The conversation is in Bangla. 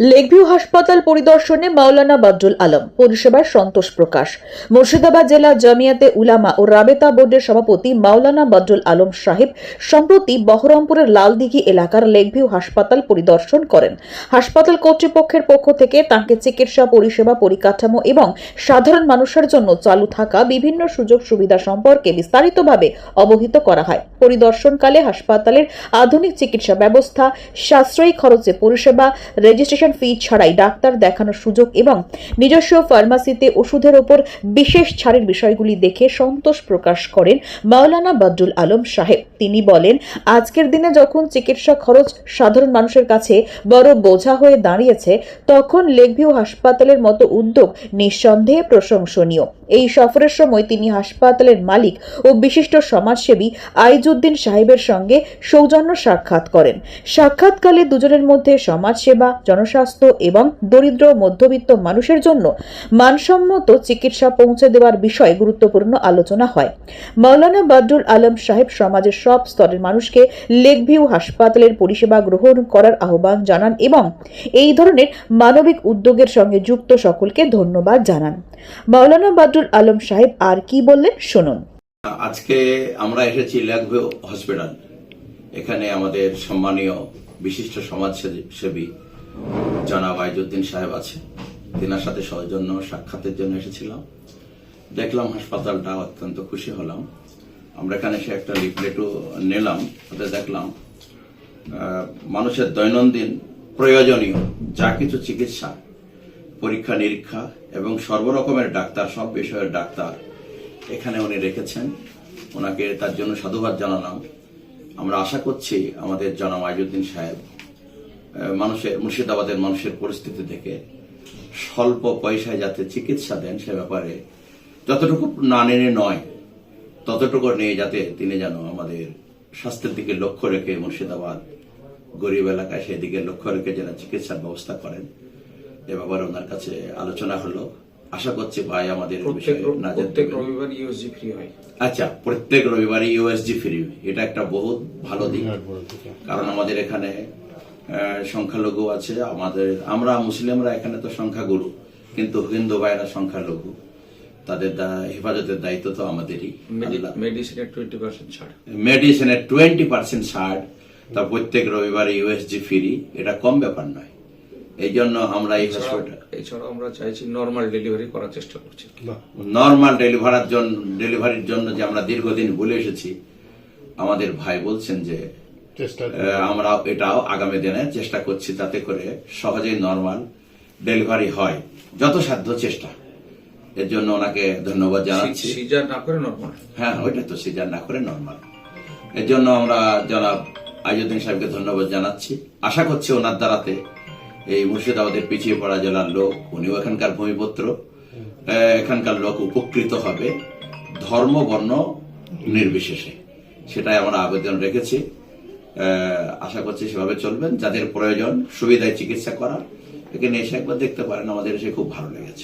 লেকভিউ হাসপাতাল পরিদর্শনে মাওলানা বাদরুল আলম। পরিষেবার সন্তোষ প্রকাশ। মুর্শিদাবাদ জেলা জামিয়াতে উলামা ও রাবেতা বোর্ডের সভাপতি মাওলানা বাদরুল আলম সাহেব সম্প্রতি বহরমপুরের লালদিঘি এলাকার লেকভিউ হাসপাতাল পরিদর্শন করেন। হাসপাতাল কর্তৃপক্ষের পক্ষ থেকে তাঁকে চিকিৎসা, পরিষেবা, পরিকাঠামো এবং সাধারণ মানুষের জন্য চালু থাকা বিভিন্ন সুযোগ সুবিধা সম্পর্কে বিস্তারিতভাবে অবহিত করা হয়। পরিদর্শনকালে হাসপাতালের আধুনিক চিকিৎসা ব্যবস্থা, সাশ্রয়ী খরচে পরিষেবা, রেজিস্ট্রেশন ফি ছাড়াই ডাক্তার দেখানোর সুযোগ এবং নিজস্ব ফার্মাসিতে ওষুধের ওপর বিশেষ ছাড়ের বিষয়গুলি দেখে সন্তোষ প্রকাশ করেন মাওলানা বদরুল আলম সাহেব। তিনি বলেন, আজকের দিনে যখন চিকিৎসা খরচ সাধারণ মানুষের কাছে বড় বোঝা হয়ে দাঁড়িয়েছে, তখন লেকভিউ হাসপাতালের মতো উদ্যোগ নিঃসন্দেহে প্রশংসনীয়। এই সফরের সময় তিনি হাসপাতালের মালিক ও বিশিষ্ট সমাজসেবী আইজুদ্দিন সাহেবের সঙ্গে সৌজন্য সাক্ষাৎ করেন। সাক্ষাৎকালে দুজনের মধ্যে সমাজসেবা জনস্বাস্থ্য এবং দরিদ্র মধ্যবিত্ত মানুষের জন্য মানসম্মত চিকিৎসা পৌঁছে দেওয়ার বিষয়ে গুরুত্বপূর্ণ আলোচনা হয়। মাওলানা বদরুল আলম সাহেব সমাজের সব স্তরের মানুষকে লেকভিউ হাসপাতালের পরিষেবা গ্রহণ করার আহ্বান জানান এবং এই ধরনের মানবিক উদ্যোগের সঙ্গে যুক্ত সকলকে ধন্যবাদ জানান। মাওলানা বদরুল আলম সাহেব আর কি বললেন শুনুন। আজকে আমরা এসেছি লেকভিউ হসপিটাল। এখানে আমাদের সম্মানীয় বিশিষ্ট সমাজসেবী জনাব আইজুদ্দিন সাহেব আছে তিনার সাথে সৌজন্য সাক্ষাতের জন্য এসেছিলাম। দেখলাম হাসপাতালটা অত্যন্ত খুশি হলাম। আমরা এখানে এসে একটা লিফলেটও নিলাম। ওতে দেখলাম মানুষের দৈনন্দিন প্রয়োজনীয় যা কিছু চিকিৎসা, পরীক্ষা, নিরীক্ষা এবং সর্বরকমের ডাক্তার, সব বিষয়ের ডাক্তার এখানে উনি রেখেছেন। ওনাকে তার জন্য সাধুবাদ জানালাম। আমরা আশা করছি আমাদের জনাব আইজুদ্দিন সাহেব মানুষের মুর্শিদাবাদের মানুষের পরিস্থিতি থেকে স্বল্প পয়সায় যাতে চিকিৎসা দেন সে ব্যাপারে যতটুকু না নিয়ে নয় ততটুকু নিয়ে যাতে তিনি যেন আমাদের স্বাস্থ্যের দিকে লক্ষ্য রেখে মুর্শিদাবাদ গরিব এলাকায় সেই দিকে লক্ষ্য রেখে যেন চিকিৎসার ব্যবস্থা করেন। এ ব্যাপারে ওনার কাছে আলোচনা হলো। আশা করছি ভাই আমাদের প্রত্যেক রবিবার ইউএসজি ফ্রি হয়। আচ্ছা প্রত্যেক রবিবারই ইউএসজি ফ্রি এটা একটা বহুত ভালো দিক। কারণ আমাদের এখানে সংখ্যালঘু আছে আমাদের আমরা মুসলিমরা এখানে তো সংখ্যাগুরু কিন্তু হিন্দু ভাইরা সংখ্যালঘু। তাদের হেফাজতের দায়িত্ব তো আমাদেরই। মেডিসিনের টোয়েন্টি পার্সেন্ট ছাড়। মেডিসিনের টোয়েন্টি পার্সেন্ট ছাড় তা প্রত্যেক রবিবার ইউএসজি ফ্রি এটা কম ব্যাপার নয়। এই জন্য আমরা এই হসপিটাল এছাড়াও আমরা চাইছি নর্মাল ডেলিভারি করার চেষ্টা করছি। নর্মাল ডেলিভারির জন্য ডেলিভারির জন্য যে আমরা দীর্ঘদিন বলে এসেছি আমাদের ভাই বলছেন যে আমরা এটাও আগামী দিনে চেষ্টা করছি যাতে করে সহজেই নর্মাল ডেলিভারি হয়। যত সাধ্য চেষ্টা। এর জন্য ওনাকে ধন্যবাদ জানাচ্ছি। সিজার না করে নর্মাল হ্যাঁ ওইটা তো সিজার না করে নর্মাল এর জন্য আমরা জনাব আইজুদ্দিন সাহেবকে ধন্যবাদ জানাচ্ছি। আশা করছি ওনার দ্বারাতে এই মুর্শিদাবাদের পিছিয়ে পড়া জেলার লোক উনিও এখানকার ভূমিপুত্র এখানকার লোক উপকৃত হবে ধর্ম বর্ণ নির্বিশেষে। সেটাই আমরা আবেদন রেখেছি। আশা করছি সেভাবে চলবেন। যাদের প্রয়োজন, সুবিধায় চিকিৎসা করার এখানে এসে একবার দেখতে পারেন। আমাদের এসে খুব ভালো লেগেছে।